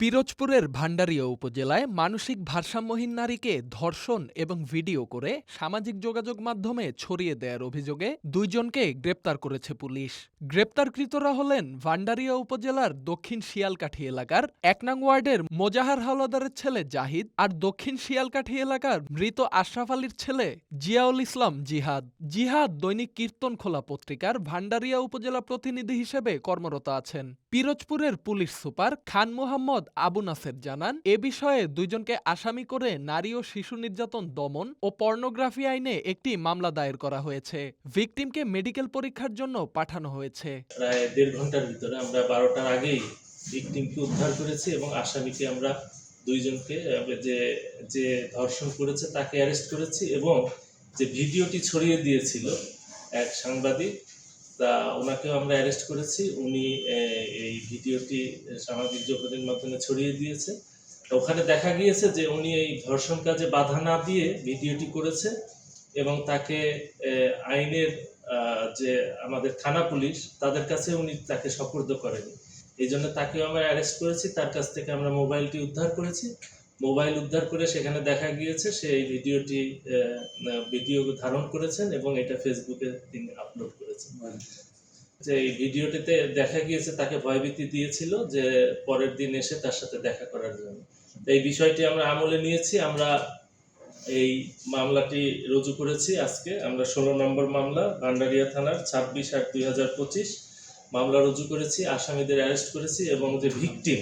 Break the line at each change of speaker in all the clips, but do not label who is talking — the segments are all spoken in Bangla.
পিরোজপুরের ভান্ডারিয়া উপজেলায় মানসিক ভারসাম্যহীন নারীকে ধর্ষণ এবং ভিডিও করে সামাজিক যোগাযোগ মাধ্যমে ছড়িয়ে দেওয়ার অভিযোগে দুইজনকে গ্রেপ্তার করেছে পুলিশ। গ্রেপ্তারকৃতরা হলেন ভান্ডারিয়া উপজেলার দক্ষিণ শিয়ালকাঠি এলাকার এক নং ওয়ার্ডের মোজাহার হাওলাদারের ছেলে জাহিদ আর দক্ষিণ শিয়ালকাঠি এলাকার মৃত আশরাফ আলীর ছেলে জিয়াউল ইসলাম জিহাদ। জিহাদ দৈনিক কীর্তন খোলা পত্রিকার ভান্ডারিয়া উপজেলা প্রতিনিধি হিসেবে কর্মরত আছেন। পিরোজপুরের পুলিশ সুপার খান মোহাম্মদ আবু নাসের জানান, এ বিষয়ে দুইজনকে আসামি করে নারী ও শিশু নির্যাতন দমন ও পর্নোগ্রাফি আইনে একটি মামলা দায়ের করা হয়েছে। ভিকটিমকে মেডিকেল পরীক্ষার জন্য পাঠানো হয়েছে।
প্রায় দেড় ঘণ্টার ভিতরে আমরা বারোটার আগেই ভিকটিমকে উদ্ধার করেছি এবং আসামিকে আমরা দুইজনকে যে যে ধর্ষণ করেছে তাকে অ্যারেস্ট করেছি এবং যে ভিডিওটি ছড়িয়ে দিয়েছিল এক সাংবাদিক তা ওনাকেও আমরা অ্যারেস্ট করেছি। উনি এই ভিডিওটি সামাজিক যোগাযোগের মাধ্যমে ছড়িয়ে দিয়েছে। ওখানে দেখা গিয়েছে যে উনি এই ধর্ষণ কাজে বাধা না দিয়ে ভিডিওটি করেছে এবং তাকে আইনের যে আমাদের থানা পুলিশ, তাদের কাছে উনি তাকে সপর্দ করেনি। এই জন্য তাকেও আমরা অ্যারেস্ট করেছি। তার কাছ থেকে আমরা মোবাইলটি উদ্ধার করেছি। মোবাইল উদ্ধার করে সেখানে দেখা গিয়েছে, সে এই ভিডিওটি ভিডিও ধারণ করেছেন এবং এটা ফেসবুকে তিনি আপলোড করেছেন। যে এই ভিডিওটিতে দেখা গিয়েছে, তাকে ভয়ভীতি দিয়েছিল যে পরের দিন এসে তার সাথে দেখা করার জন্য। এই বিষয়টি আমরা আমলে নিয়েছি, আমরা এই মামলাটি রুজু করেছি আজকে। আমরা ষোলো নম্বর মামলা, ভান্ডারিয়া থানার ছাব্বিশ আট দুই হাজার পঁচিশ মামলা রুজু করেছি, আসামিদের অ্যারেস্ট করেছি এবং যে ভিকটিম,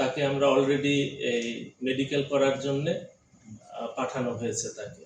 তাকে আমরা অলরেডি এই মেডিকেল করার জন্য পাঠানো হয়েছে তাকে।